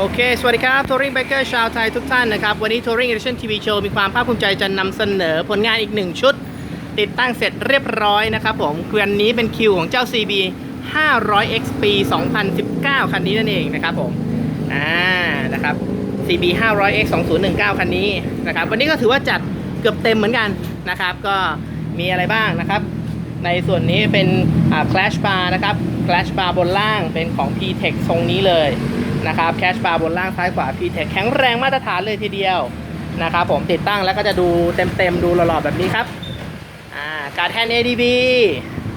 โอเค สวัสดีครับทัวริงไบเกอร์ชาวไทยทุกท่านนะครับ วันนี้ทัวริงเอเดชั่นทีวีโชว์มีความภาคภูมิใจจะนำเสนอผลงานอีกหนึ่งชุด ติดตั้งเสร็จเรียบร้อยนะครับผมวันนี้เป็นคิวของเจ้า CB 500X ปี2019 คันนี้นั่นเองนะครับผม อ่า นะครับ CB 500X 2019 คันนี้นะครับ วันนี้ก็ถือว่าจัดเกือบเต็มเหมือนกันนะครับ ก็มีอะไรบ้างนะครับ ในส่วนนี้เป็นอ่า Clash Bar นะครับ Clash Bar บนล่างเป็นของ P-Tech ทรงนี้เลย นะครับ Clash Bar บนล่างซ้ายขวา P-Tech แข็งแรงมาตรฐานเลยทีเดียวนะครับผมติดตั้งแล้วก็จะดูเต็มๆดูหล่อๆแบบนี้ครับอ่าการแทน ADB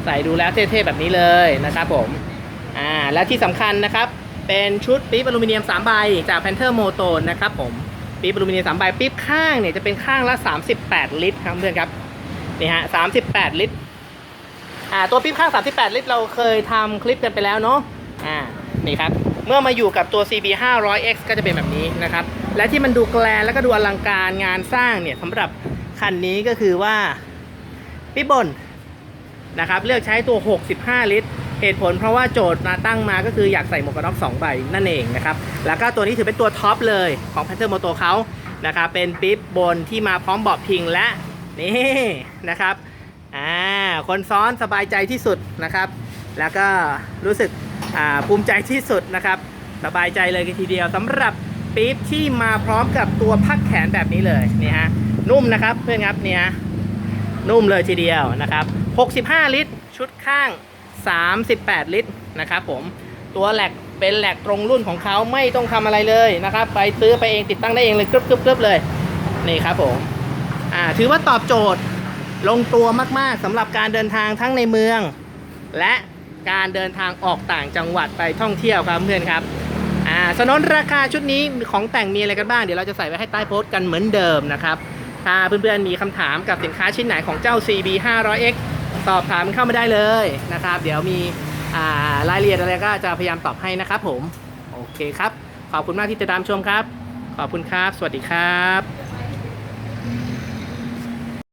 ใส่ดูแล้วเท่ๆแบบนี้เลยนะครับผมอ่าและที่สำคัญนะครับ เป็นชุดปี๊บอลูมิเนียม3ใบจาก Panther m o t o นะครับผมปี๊บอลูมิเนียม3ใบปี๊บข้างเนี่ยจะเป็นข้างละ 38 ลิตรครับเพื่อนครับนี่ฮะ38 ลิตรอ่าตัวปี๊บข้าง 38 ลิตรเราเคยทำคลิปกันไปแล้วเนาะอ่านี่ครับ เมื่อมาอยู่กับตัว CB 500X ก็จะเป็นแบบนี้นะครับ และที่มันดูแกลนแล้วก็ดูอลังการงานสร้างเนี่ยสำหรับคันนี้ก็คือว่าปี๊บบนนะครับเลือกใช้ตัว 65 ลิตร เหตุผลเพราะว่าโจทย์มาตั้งมาก็คืออยากใส่หมวกกันน็อก2ใบนั่นเองนะครับ แล้วก็ตัวนี้ถือเป็นตัวท็อปเลยของ Panther Moto เขานะครับเป็นปี๊บบนที่มาพร้อมเบาะพิงและนี่นะครับอ่าคนซ้อนสบายใจที่สุดนะครับ แล้วก็รู้สึก ภูมิใจที่สุดนะครับ สบายใจเลยทีเดียวสำหรับปี๊บที่มาพร้อมกับตัวพักแขนแบบนี้เลยนี่ฮะนุ่มนะครับเพื่อนครับเนี่ยนุ่มเลยทีเดียวนะครับ 65 ลิตร ชุดข้าง 38 ลิตรนะครับผมตัวแหลกเป็นแหลกตรงรุ่นของเขาไม่ต้องทำอะไรเลยนะครับ ไปซื้อไปเองติดตั้งได้เองเลยกรึบกรึบกรึบเลยนี่ครับผมอ่าถือว่าตอบโจทย์ลงตัวมาก ๆสำหรับการเดินทางทั้งในเมือง และ การเดินทางออกต่างจังหวัดไปท่องเที่ยวครับเพื่อนครับอ่าสนนราคาชุดนี้ของแต่งมีอะไรกันบ้างเดี๋ยวเราจะใส่ไว้ให้ใต้โพสต์กันเหมือนเดิมนะครับถ้าเพื่อนๆมีคำถามกับสินค้าชิ้นไหนของเจ้า CB 500X สอบถามเข้ามาได้เลยนะครับ เดี๋ยวมีอ่ารายละเอียดอะไรก็จะพยายามตอบให้นะครับผม โอเคครับ ขอบคุณมากที่ติดตามชมครับ ขอบคุณครับ สวัสดีครับ